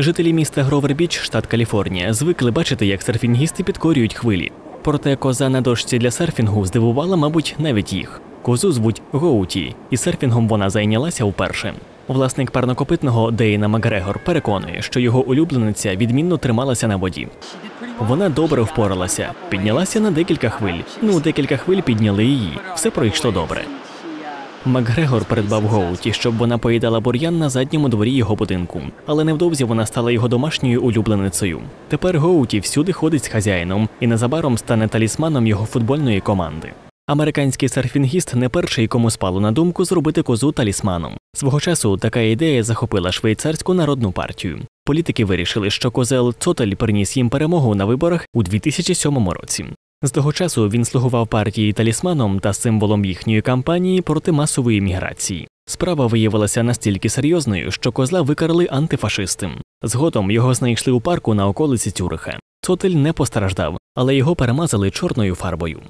Жителі міста Гровер-Біч, штат Каліфорнія, звикли бачити, як серфінгісти підкорюють хвилі. Проте коза на дошці для серфінгу здивувала, мабуть, навіть їх. Козу звуть Гоуті, і серфінгом вона зайнялася вперше. Власник парнокопитного Дейна Макгрегор переконує, що його улюблениця відмінно трималася на воді. Вона добре впоралася, піднялася на декілька хвиль. Ну, декілька хвиль підняли її. Все пройшло добре. Макгрегор придбав Гоуті, щоб вона поїдала бур'ян на задньому дворі його будинку, але невдовзі вона стала його домашньою улюбленицею. Тепер Гоуті всюди ходить з хазяїном і незабаром стане талісманом його футбольної команди. Американський серфінгіст не перший, кому спало на думку зробити козу талісманом. Свого часу така ідея захопила швейцарську народну партію. Політики вирішили, що козел Цотель приніс їм перемогу на виборах у 2007 році. З того часу він слугував партії талісманом та символом їхньої кампанії проти масової міграції. Справа виявилася настільки серйозною, що козла викарали антифашисти. Згодом його знайшли у парку на околиці Тюриха. Цотель не постраждав, але його перемазали чорною фарбою.